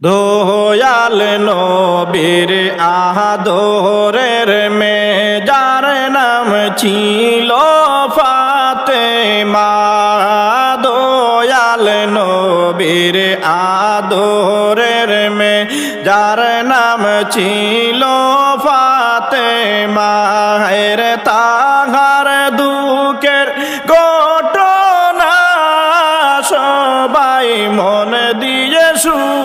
দোয়াল নবীর আহাদরের মে যার নাম ছিল ফাতেমা। দোয়াল নবীর আদরের মে যার নাম ছিল ফাতেমা। হের তাহার দুঃখের ঘটনা সবাই মন দিয়ে শুনো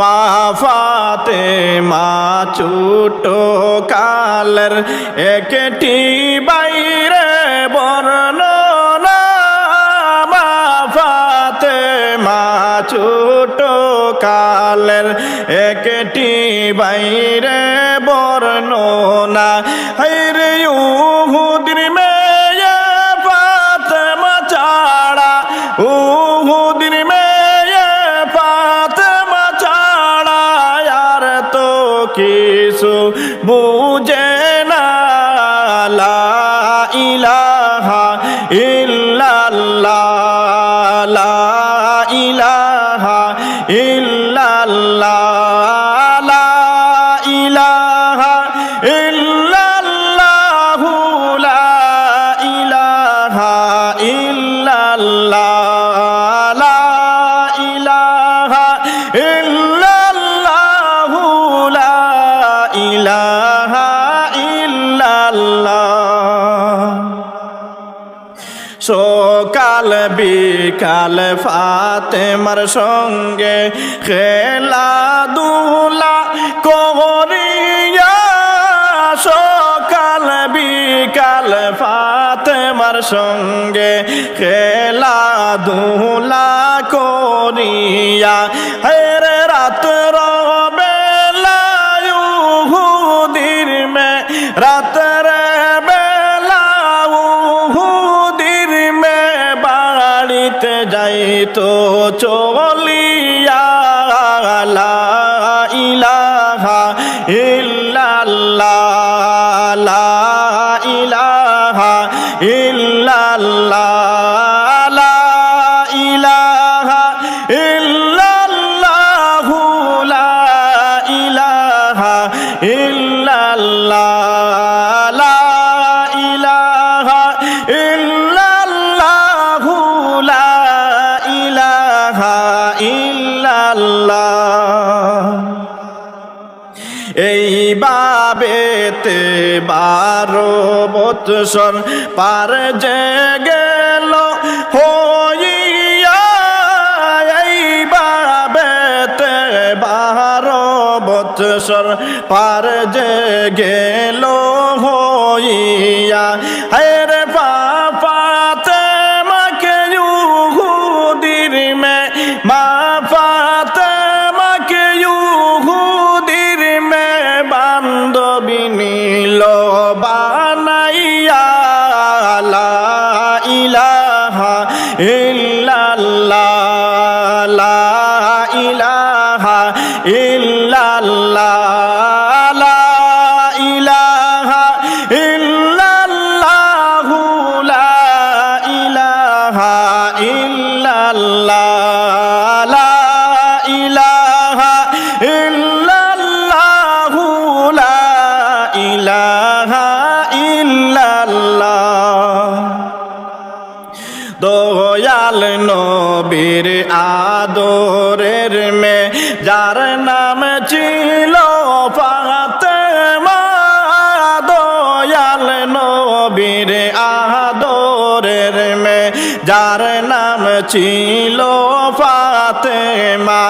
মা ফাতে মা ছোটো কালের একটি বাইরে বর্ণনা মা ফাতে মা ছোটো কালের একটি বাইরে বর্ণনা হৈরে উহুদির সকাল বিকাল ফাতেমার সঙ্গে খেলা খেলাধুলা করিয়া সকাল বিকাল ফাতেমার সঙ্গে খেলা খেলাধুলা করিয়া। হেরে রাত বেলায়ুহুদির যাইতো চলিয়া ইলাহা ইল্লাল্লাহ বাবেতে বারো বৎসর পার যে গেল হইয়া বাবেতে বারো বৎসর পার যে গেল হইয়া যার নাম ছিল ফাতেমা।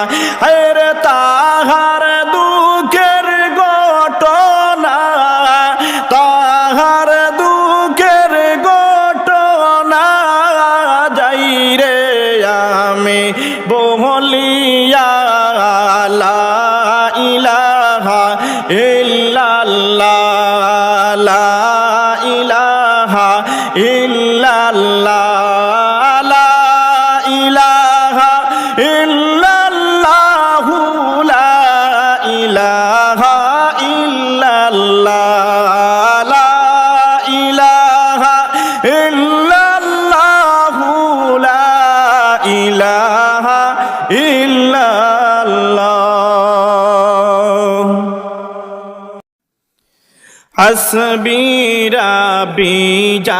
তসবীরা বিজাল্লাল্লাহ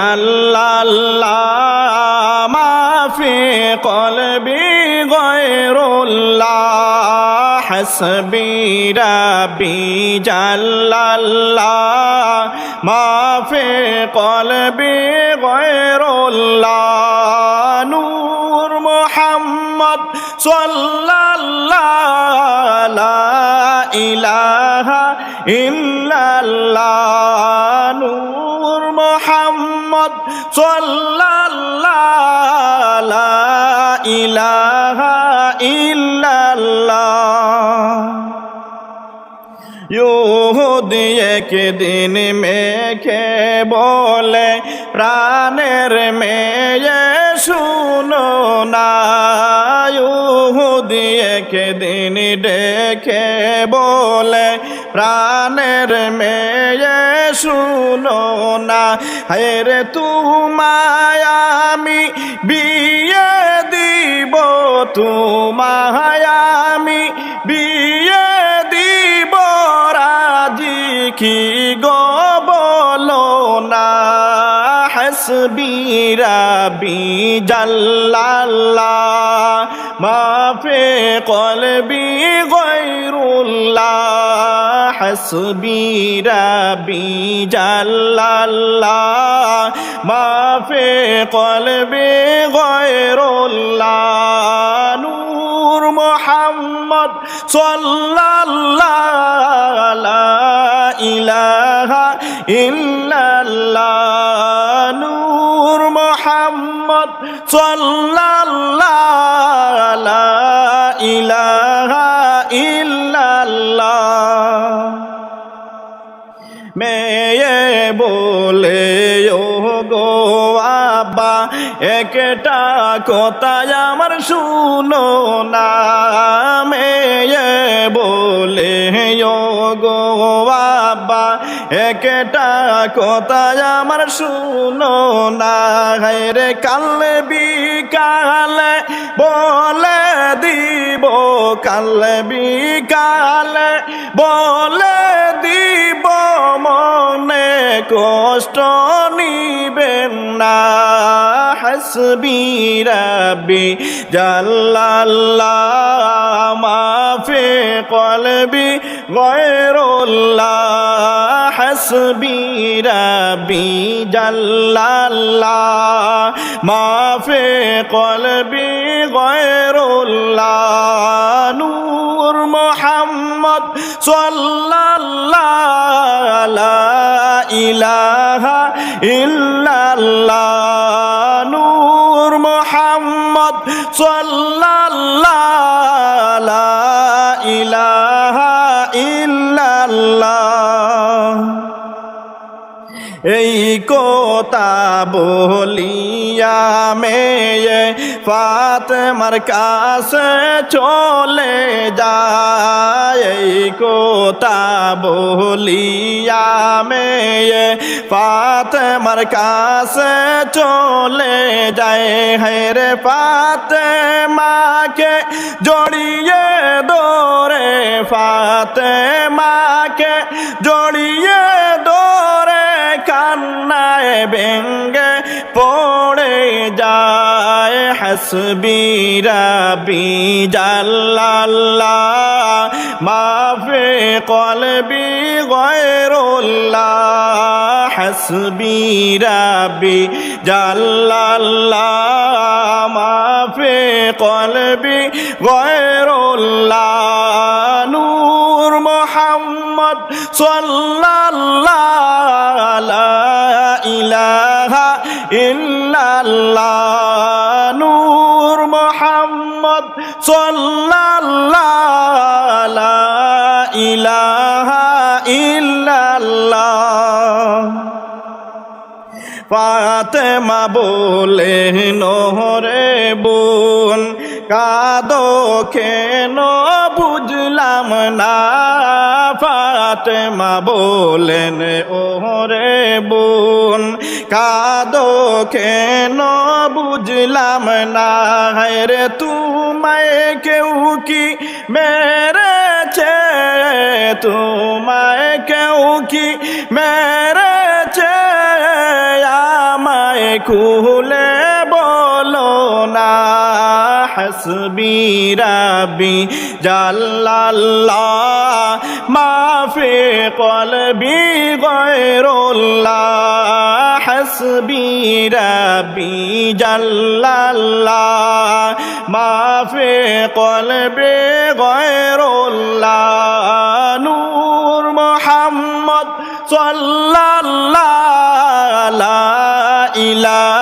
মাফি কলবি গয়রুল্লাহ হসবীরা বিজাল্লাল্লাহ মাফি কলবি গয়রুল্লাহ নূর মোহাম্মদ সাল্লাল্লাহ ইলা ইলাহা ইল্লাল্লাহ নূর মোহাম্মদ সাল্লাল্লাহ ইলাহা ইল্লাল্লাহ। ইহুদি একদিন মেখে বলে, প্রাণের মেয়ে শুনো না। ইহুদি একদিন ডেকে বলে প্রাণের মেয়ে, শুনো না। হেরে তুমায় আমি বিয়ে দিব, তুমায় আমি বিয়ে দিব। রাজি কি গো? হাসবি রাবি জাল্লাল্লাহ, মাফে কলবি গৈরুল্লাহ হাসবি রাবি জাল্লাল্লাহ, মাফে কলবি গৈরুল্লাহ নূর মোহাম্মদ সাল্লাল্লাহ ইলাহা ইল্লাল্লাহ ইলাহা ইল্লাল্লাহ। মেয়ে বলে ও একটা কথা আমার শুনো না। মেয়ে বলে ও গো আব্বা, একটা কথা আমার শুনো না। রে কাল বিকালে বলে দিব, কাল বিকালে বলে দিব মনে। কষ্ট নিবেন না। হাসবি রাবি জাল্লাল্লাহ, মাফে কলবি, গয়রুল্লাহ, হাসবি রাবি জাল্লাল্লাহ, মাফে কলবি, গয়রুল্লাহ, নূর মোহাম্মদ সাল্লাল্লাহ ইলাহা ইল্লাল্লাহ নূর মোহাম্মদ সাল্লাল্লাহ ইলাহা ইল্লাল্লাহ। এই কোতা বলিয়া মেয়ে ফাতেমার কাছে চলে যায়। কোতা বলিয়া মেয়ে ফাতেমার কাছে চলে যায়। হেরে ফাতেমাকে জড়িয়ে দোরে ফাতেমাকে জড়িয়ে ব্যঙ্গে পড়ে যায় হাসবি রাবি জাল্লাল্লাহ মাফে কলবি গয়রুল্লাহ হাসবি রাবি জাল্লাল্লাহ মাফে কলবি গয়রুল্লাহ, নূর মোহাম্মদ সাল্লাল্লাহ। ইল্লাল্লাহ নূর মোহাম্মদ সাল্লাল্লাহ ইলাহা ইল্লাল্লাহ। ফাতেমা বলে, নহরে বোন, কাদো কেন? বুঝলাম না। ফাতেমা বলেন ওরে বোন কাদো কেন বুঝলাম না। রে তোমায় কেউ কি মেরেছে? তোমায় কেউ কি মেরেছে? আমায় খুলে হাসবি রাবি জাল্লাল্লাহ, মাফি কলবি গৈরুল্লাহ হাসবি রাবি জাল্লাল্লাহ, মাফি কলবি গৈরুল্লাহ নূর মোহাম্মদ সাল্লাল্লাহ, লা ইলাহা